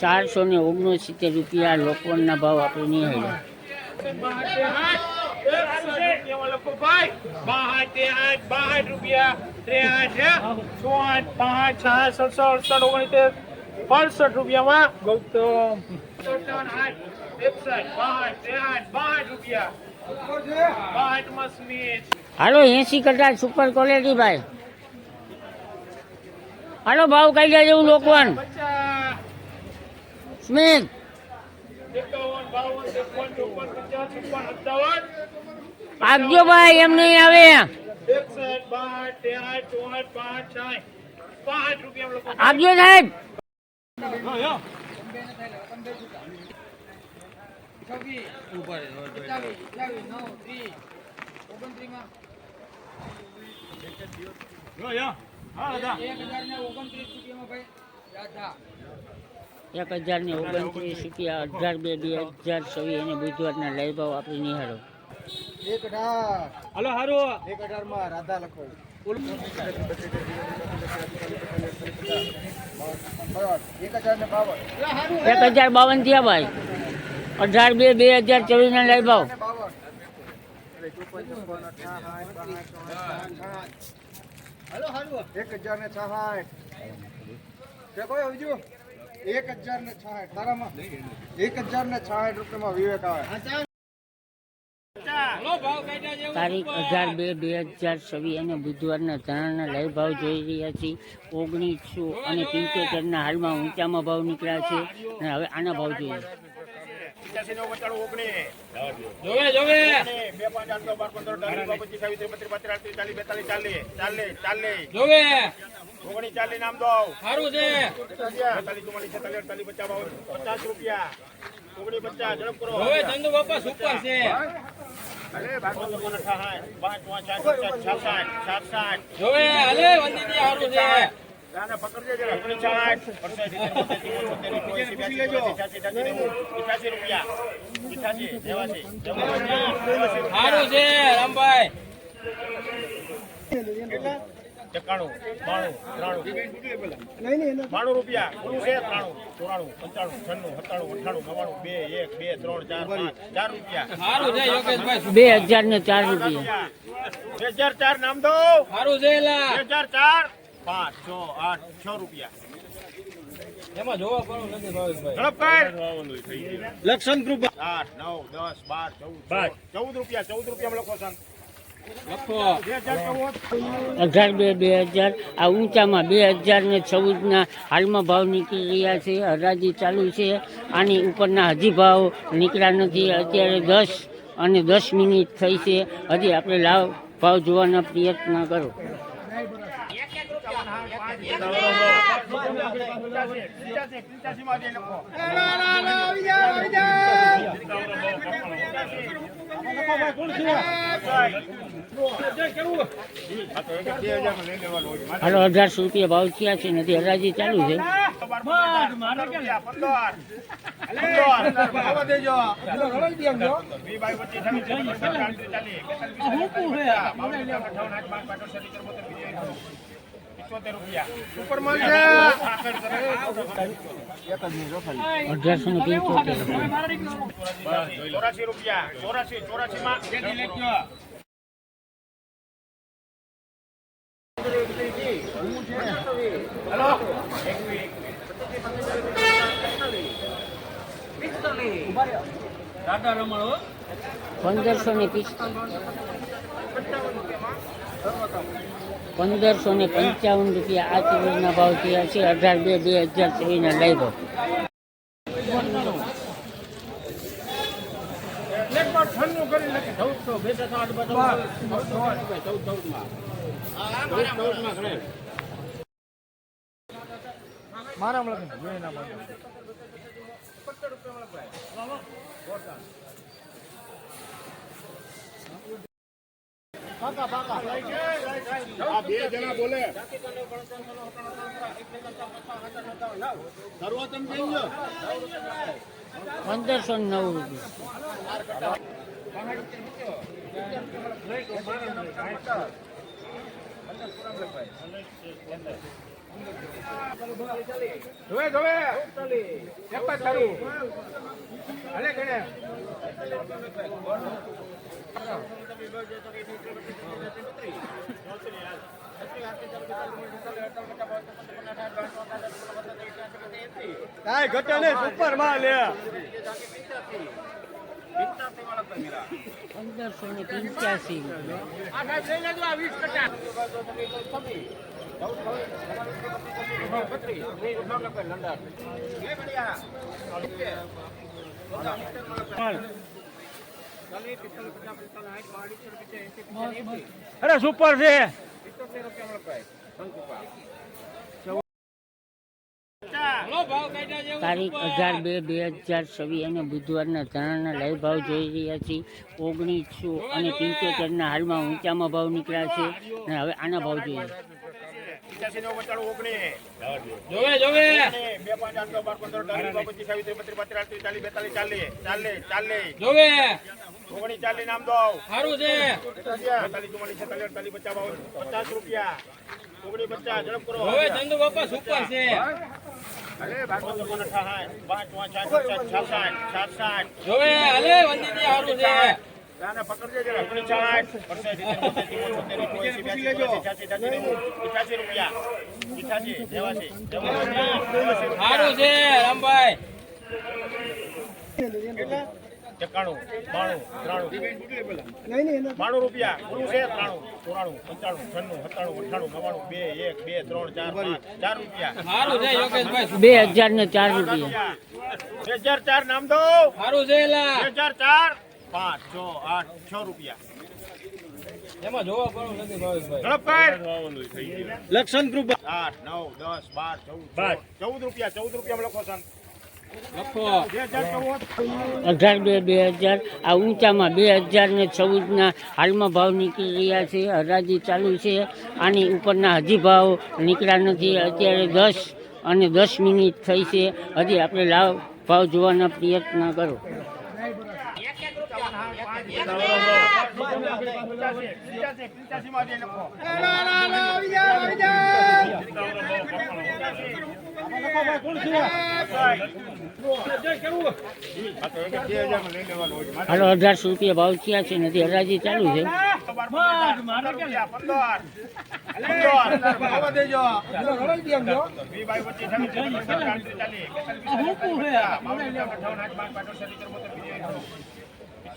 ચારસો ને ઓગણસિત્તેર રૂપિયા લોકોના ભાવ આપણે નહીં હાલ્યા પાસઠ રૂપિયામાં ગૌતમ એકસઠ બાસઠ ત્રેસઠ બાસઠ રૂપિયા. હાલો એસી કરતા સુપર ક્વોલિટી ભાઈ. હાલો, ભાવ કઈ જાય જેવું લોકવાન. સ્મિત. આપજો ભાઈ, એમ નહીં આવે. આપજો બાસઠ ત્રેસઠ ચોસઠ પાંચ સાઠ પાંચ રૂપિયા લોકો આપજો સાહેબ એક હજાર ને ઓગણત્રીસ રૂપિયા અઢાર બે બે હજાર છવ્વીસ અને બુધવારના લઈ ભાવ આપણે નિહાળો. એક અઢાર હલો હારું. એક અઢારમાં રાધા લખો. એક હજાર બાવન. એક હજાર બાવન થયા ભાઈ. અઢાર બે બે હજાર ચોવીસના લઈ ભાવ. એક હજાર ને એક હજાર ને તારામાં? એક હજાર ને છાસઠ રૂપિયામાં વિવેક આવે. તારીખ અઢાર બે બે હજાર છવ્વીસ અને બુધવારના ધાણાના લય ભાવ જોઈ રહ્યા છીએ. ઓગણીસો અને પંચોતેરના હાલમાં ઊંચામાં ભાવ નીકળ્યા છે. અને હવે આના ભાવ જોઈએ. પચાસી નો પચાસ ઓગણીસ જોવે. જોવે બે પાંચ આઠ બાર પંદર અઢાર પચીસ છવ્વીસ બત્રીસ બત્રીસ આડત્રીસ ચાલીસ બેતાલીસ ચાલીસ ચાલીસ ચાલીસ. જોવે. ઓગણીસ ચાલીસ નામ દો. સારું છે. બેતાલીસ ચુમ્માલીસ છેતાલીસ અડતાલીસ પચાસ પચાસ રૂપિયા. ઓગણીસ પચાસ ઝડપ કરો. જોવે ચંદુ બાપા સુપર છે. પાંચ પાંચ સાત પચાસ છાસઠ સાતસાઠ જોવે વંદીજી સારું છે. સારું છે રામભાઈ. બાણું ત્રાણું. બાણું રૂપિયા. ઓલું છે ત્રાણું ચોરાણું પંચાણું છન્નું સત્તાણું અઠાણું નવાણું બે એક બે ત્રણ ચાર પાંચ ચાર રૂપિયા. બે હજાર ને ચાર રૂપિયા. બે હજાર ચાર નામ દો. સારું છે બે હજાર ચાર. પાંચ છ આઠ છ રૂપિયા. એમાં જોવા પડું નથી ભાવેશભાઈ લક્ષણ ગ્રુપ આઠ નવ દસ બાર ચૌદ ચૌદ રૂપિયા ચૌદ રૂપિયા લખો સંત બે અઢાર બે બે હજાર. આ ઊંચામાં બે હજાર ને ચૌદના હાલમાં ભાવ નીકળી રહ્યા છે. હરાજી ચાલુ છે. આની ઉપરના હજી ભાવ નીકળ્યા નથી. અત્યારે દસ અને દસ મિનિટ થઈ છે. હજી આપણે લાવ ભાવ જોવાના પ્રયત્ન કરો. હાલો અઢારસો રૂપિયા ભાવ થયા છે નથી હરાજી ચાલુ છે. અઢારસો ને ચોરાસી રૂપિયા ચોરાસી ચોરાસી માં. પંદરસો ને પંદરસો ને પંચાવન રૂપિયા આ કિલોના ભાવ થયા છે. અઢાર બે બે હજાર ચોવીસના લઈ ભાવ આ બે જણા બોલે. સર્વોત્તમ પંદરસો નવ રૂપિયા. જોવે જોવે એક જ તારું હાલે ગણે કાંઈ ઘટે નહીં સુપર માલ લે પંદરસો ને પંચ્યાસી. અરે સુપર છે. તારીખ અઢાર બે બે હજાર છવ્વીસ અને બુધવારના ધાણાના લાઈવ ભાવ જોઈ રહ્યા છીએ. ઓગણીસો અને પંચોતેરના હાલમાં ઊંચામાં ભાવ નીકળ્યા છે અને હવે આના ભાવ જોઈએ. ઓગણીસ. જોવે. જોવે જોવે ઓગણીસ ચાલીસ નામ દો. સારું છે. બેતાલીસ ચુમ્માલીસ છેતાલીસ અડતાલીસ પચાસ બાવન પચાસ રૂપિયા. ઓગણીસ પચાસ ઝડપ કરો. હવે ચંદુ બાપા સુપર છે. પાંચ પાંચ સાત સાત જોવે સારું છે. પકડજે જરા. પચાસ, છ્યાસી, સાતસી, નેવું, પંચ્યાસી રૂપિયા. નેવાસી સારું છે રામભાઈ. એકાણું બાણું ત્રાણું. બાણું રૂપિયા. પૂરું છે ત્રાણું ચોરાણું પંચાણું છન્નું સત્તાણું અઠ્ઠાણું નવ્વાણું બે એક બે ત્રણ ચાર પાંચ ચાર રૂપિયા. સારું છે યોગેશભાઈ. બે હજાર ને ચાર રૂપિયા. બે હજાર ચાર નામ દો. સારું છે બે હજાર ચાર પાંચ છ આઠ છ રૂપિયા. એમાં જોવા પડું નથી ભાવેશભાઈ. લક્ષણ ગ્રુપ આઠ નવ દસ બાર ચૌદ ચૌદ રૂપિયા ચૌદ રૂપિયા લખો ચૌદ અઢાર બે બે હજાર. આ ઊંચામાં બે હજાર ને ચૌદના હાલમાં ભાવ નીકળી રહ્યા છે. હરાજી ચાલુ છે. આની ઉપરના હજી ભાવ નીકળ્યા નથી. અત્યારે દસ અને દસ મિનિટ થઈ છે. હજી આપણે લાવ ભાવ જોવાના પ્રયત્ન કરો પંચ્યાસી પંચ્યાસી માં જે લખો આ તો એક જ બે હજારમાં લઈ લેવાનું હોય. હાલો અઢારસો રૂપિયા ભાવ થયા છે નથી હરાજી ચાલુ છે. પંદર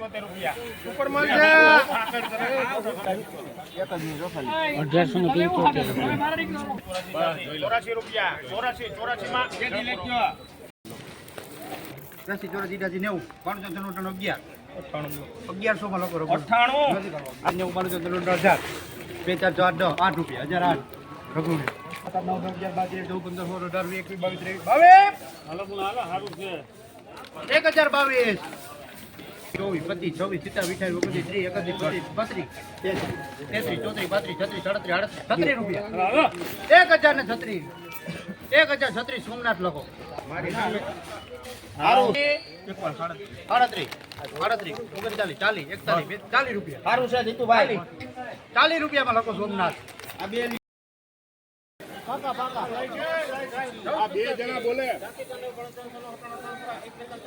પિચોતેર રૂપિયા. અઢારસો ને પંચોતેર રૂપિયા. ચોરાસી રૂપિયા. ચોરાસી ચોરાસી માં ત્યાંસી ચોરાસી ત્યાંસી નેવું. પાંચસો ત્રણ ત્રણ અગિયાર. અગિયારસો માં લોકો અઠ્ઠાણું. આઠ નેવું પાંચસો ત્રણ ત્રણ હજાર બે ચાર ચાર દસ આઠ રૂપિયા. હજાર આઠ. રઘુ. નવ અગિયાર તેર ચૌદ પંદર સોળ અઢાર વીસ એકવીસ બાવીસ ત્રેવીસ બાવીસ. એક હજાર બાવીસ. ચોવીસ પચીસ છવ્વીસ સિત્તાવીસ અઠાવીસ ઓગણત્રીસ ત્રીસ એકત્રીસ બત્રીસ બત્રીસ તેત્રીસ ચોત્રીસ પાંત્રીસ છત્રીસ સાડત્રીસ આડત્રીસ છત્રીસ રૂપિયા. એક હજાર ને છત્રીસ. એક હજાર છત્રીસ સોમનાથ લખો. ચાલીસ રૂપિયામાં લખો સોમનાથ. આ બે બે જણા બોલે.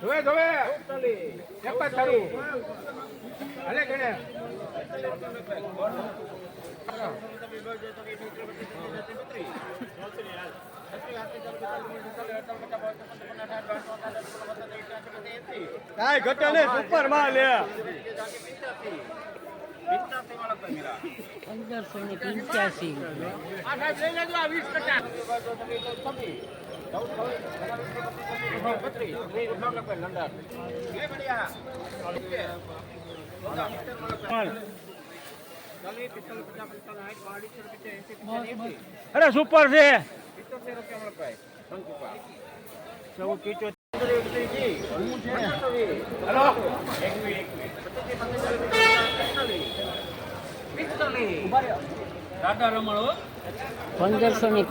જોવે જોવે. એક જ તારું હાલે ગણે સુપર માલ લે પંદરસો ને પંચ્યાસી અરે સુપર છે. ચૌદ પિચોતેર. રમણ પંદરસો ને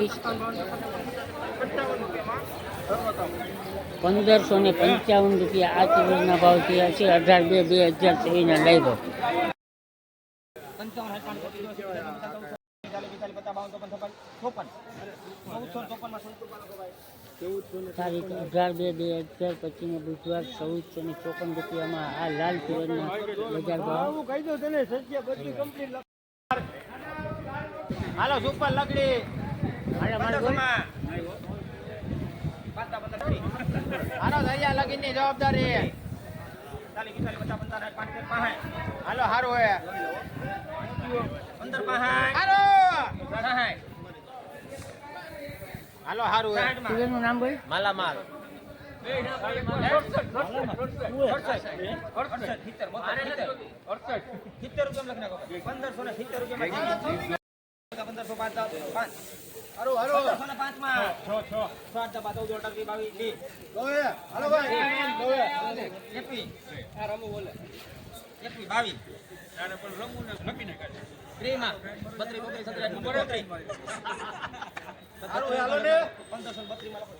પંદરસો ને પંચાવન રૂપિયા આ ચીજના ભાવ થયા છે. અઢાર બે બે હજાર ચોવીસના લાઈવ તારીખ અઢાર બે બે હજાર પચીસને બુધવાર ચૌદસો ને ચોપન રૂપિયામાં આ લાલ તુવેરના બજાર ભાવ. હાલો સુપર લકડી. હાલો, દરિયા લગીનની જવાબદારી. હાલો હારું હે પંદર પાંસઠ. હાલો. હાલો હારું હે તુવેરનું નામ બોલ માલામાલ પંદરસો ને સિત્તેર રૂપિયા પંદરસો પાંચ પાંચ હારું હારું ને પાંચમાં છ છ અઢાર વીસ બાવીસ હાલો ભાઈ આ રમુ બોલે બાવીસ. હારું, હાલો ને પંદરસો લખો.